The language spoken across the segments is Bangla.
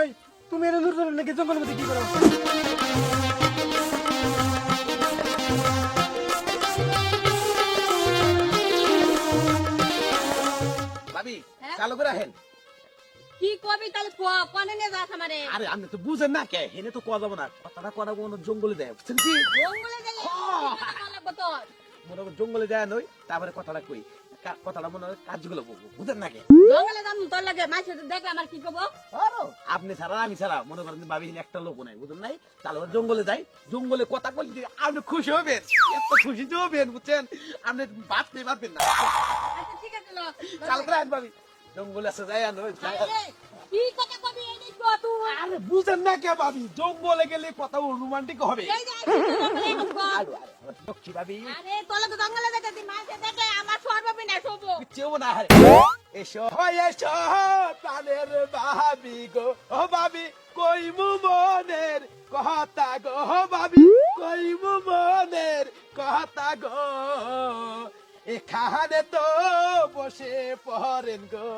এই তুমি নাকি জঙ্গলের মধ্যে কি করো? ভাবি হ্যাঁ? চালু করে আহেন। কি কবি তাহলে ক কনে নিয়ে যাস আমারে? আরে আপনি তো বুঝেন না কে হেনে তো কোয়া যাব না। কথাটা কোয়া কোনো জঙ্গলে দেয় বুঝছেন কি? জঙ্গলে তোর? মনে জঙ্গলে যায় নই তারপরে কথাটা কই। কা- কথাটা মনে হয় কাজগুলো বলব বুঝেন নাকি জঙ্গলে যাম তোর লাগে মাছ দেখলে আমার কি কব আরও আপনি ছাড়া আমি ছাড়া মনে করেন ভাবি একটা লোক নাই বুঝেন নাই? তাহলে জঙ্গলে যাই জঙ্গলে কথা বলি যে আপনি খুশি হবেন? এত খুশি তো হবেন বুঝছেন? আপনি বাঁচতে পারবেন না। আচ্ছা ঠিক আছে চাল ভাবি জঙ্গলে আছে যাই আন কি কথা আরে বুঝেন না কে ভাবি জঙ্গলে গেলে কথা রোমান্টিক হবে। আরে, আরে, লক্ষ্মী ভাবি আরে জঙ্গলে দি আমার চেও না হারে এসো হয় এসো প্রাণের ভাবি গো ও ভাবি কইমু মনের কথা গো ও ভাবি কইমু মনের কথা গো। এখানে তো বসে পড়েন গো।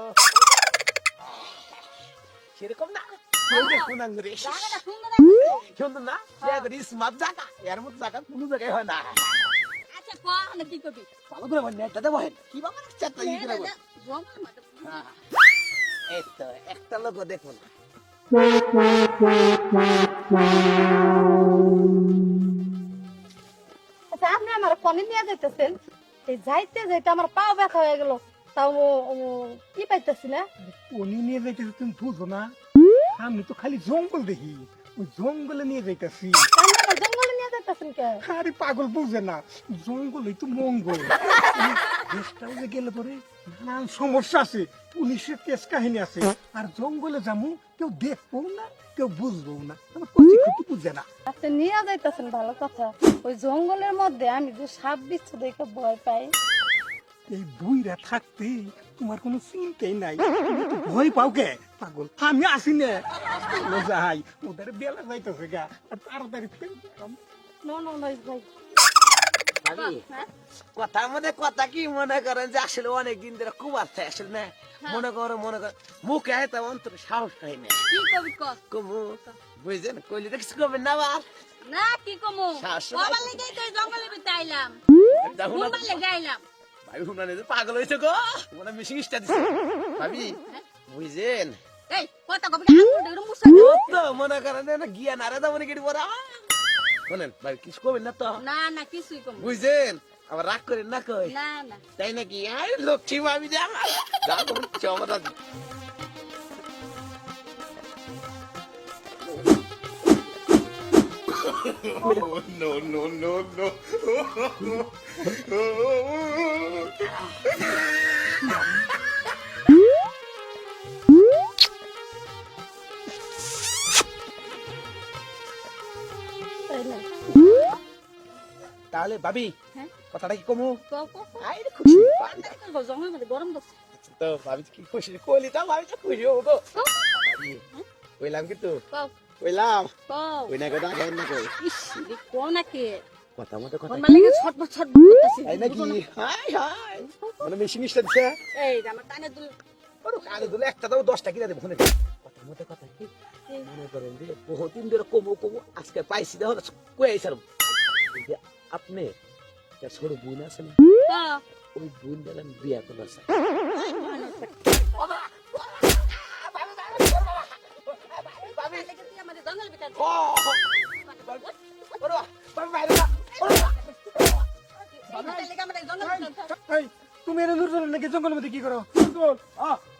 সেরকম না কেউ দেখুন আঙ্গুরে জায়গাটা সুন্দর না স্মার্ট জায়গা এর মতো জায়গা কোনো জায়গায় হয় না ক না কি কবি ভালো করে বল নেটটা দেবো কি বাবা চারটা ই করে বল। জঙ্গল মধ্যে। এই তো একটা লোক দেখুন আচ্ছা আপনি আমার কনে নিয়ে যাইতেছেন এই যাইতে যাইতে আমার পা ব্যথা হয়ে গেল তাও কি পাইতেছি না উনি নিয়ে যাইতেছে তুমি বুঝো না। আমি তো খালি জঙ্গল দেখি। ওই জঙ্গলে নিয়ে যাইতেছি। জঙ্গলে নিয়ে যাইতেছেন কে? আরে পাগল বুঝে না। জঙ্গলই তো মঙ্গল। গেলে পরে নানান সমস্যা আছে। পুলিশের কেস কাহিনী আছে। আর জঙ্গলে যামু কেউ দেখব না কেউ বুঝব না। আমার কচি বুঝে না। আচ্ছা নিয়ে যাইতেছেন ভালো কথা। ওই জঙ্গলের মধ্যে আমি যে সাপ বিচ্ছু দেখে ভয় পাই। এই বুইরা থাকতে তোমার কোনো চিন্তাই নাই। ভয় পাও কে? পাগল। আমি আসি না। যাই। ওদের বেলা যাইতেছে গা। তাড়াতাড়ি ভাবি কথার মধ্যে কথা কি মনে করেন যে আসলে অনেক দিন ধরে খুব আছে আসলে না? মনে করো মনে করো মুখে হয় তেমন অন্তরে সাহস হয় না। কি কবি ক? কমু বুঝছেন? কইলে তো কিছু না আবার। না কি কমু? বাবার লেগে ঘুরবার লেগে আইলাম। ভাবি শুনা নেই পাগল হয়েছে গো মনে মিশিং স্টার দিছে ভাবি বুঝছেন এই কথা কবি মুসা তো মনে করেন না গিয়া নারে দাও মনে কেটে পড়া শোনেন ভাই কিছু করবেন না তো না না কিছুই কমু বুঝছেন আবার রাগ করেন না কই না না তাই নাকি আরে লক্ষ্মী ভাবি যে আমার যা তখন চমৎকার no, no, no, no. না তাহলে ভাবি হ্যাঁ? কথাটা কি কমু? খুশি গরম তো ভাবি কি খুশি কইলি তো ভাবি তো খুশি হব তো। কইলাম কিন্তু কইলাম। কই না কথা কই না কই। ইস রে না কে? কথা মতো কথা। ওর মালিকে ছটফট ছটফট করতেছে। তাই নাকি? Hi hi. মানে মেশিন স্টার এই আমার কানে দুল। কানে দুলে একটা দাও দশটা কিনা দেবো ফোনে মতো কথা কি? মনে করেন যে বহুদিন ধরে কমো কমো আজকে পাইছি দেখো কই আইসার যে আপনি তার ছোট বোন আছে না? ওই বোন দিলাম বিয়া করবার আমাদের আমাদের তুমি এনে দূর দূর জঙ্গলের মধ্যে কি করো?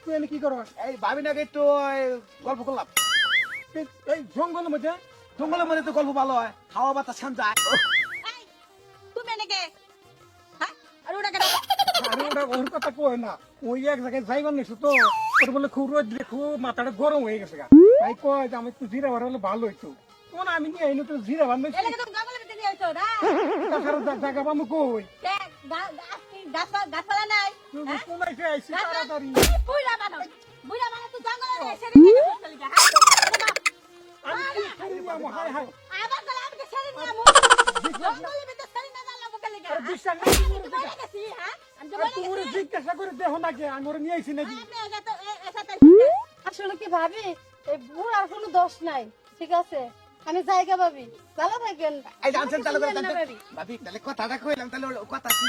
তুই এনে কি করো? এই ভাবি একটু ওই গল্প করলাম। এই- জঙ্গলের মধ্যে জঙ্গলের মধ্যে তো গল্প ভালো হয়। খাওয়া বাতা শান যায়। তুমি এনেকে হ্যাঁ? আর ওটা কেন? আরে ওটা ওর কথা কয় না। ওই এক জায়গায় যাইবার নিছো তো। ওর বলে খুব রোদ দিলে খুব মাথাটা গরম হয়ে গেছে গা। তাই কয় যে আমি একটু জিরা ভাড়া হলে ভালো হইতো। তখন আমি নিয়ে আইনি তো জিরা না? তাছাড়া জা- জায়গা পাবো কই? কে কি- গাছপালা নাই হ্যাঁ? বুইড়া মানুষ জঙ্গলে? আমি মুখ আরে তো বলে গেছি, হ্যাঁ? তো বলে গেছি। জিজ্ঞাসা করে দেখো ওরে নিয়ে আইছি নাকি? আসলে কি ভাবি? এই বুড়ার কোনো দোষ নাই ঠিক আছে? আমি জায়গা ভাবি। ভালো থাকেন। এই জানছেন চালু করে ভাবি। ভাবি তাহলে কথাটা কইলাম তাহলে কথা কি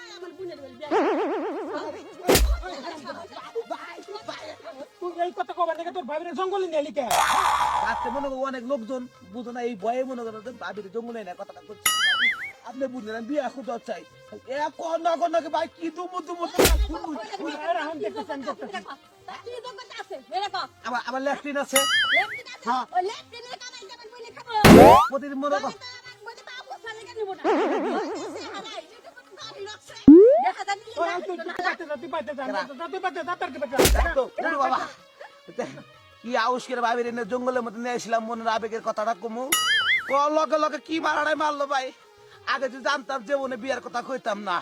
এই কথা কবার দেখে তোর ভাবিরে জঙ্গলে নিয়ে লিখে আজকে মনে করো অনেক লোকজন বুঝো না এই ভয়ে মনে করো যে জঙ্গলে না কথাটা করছি আপনি বুঝলেন আমি বিয়া খুব চাই। এ কোন না ভাই কি দুমু দুমু আবার আবার ল্যাট্রিন আছে। নিয়ে খাব। প্রতিদিন মনে করো দেখা জানি কি আউস করে ভাবির এনে জঙ্গলের মধ্যে নিয়ে আসলাম মনের আবেগের কথাটা কমু? লগে লগে কি মারাটাই মারলো ভাই? আগে যদি জানতাম যে মনে বিয়ের কথা কইতাম না।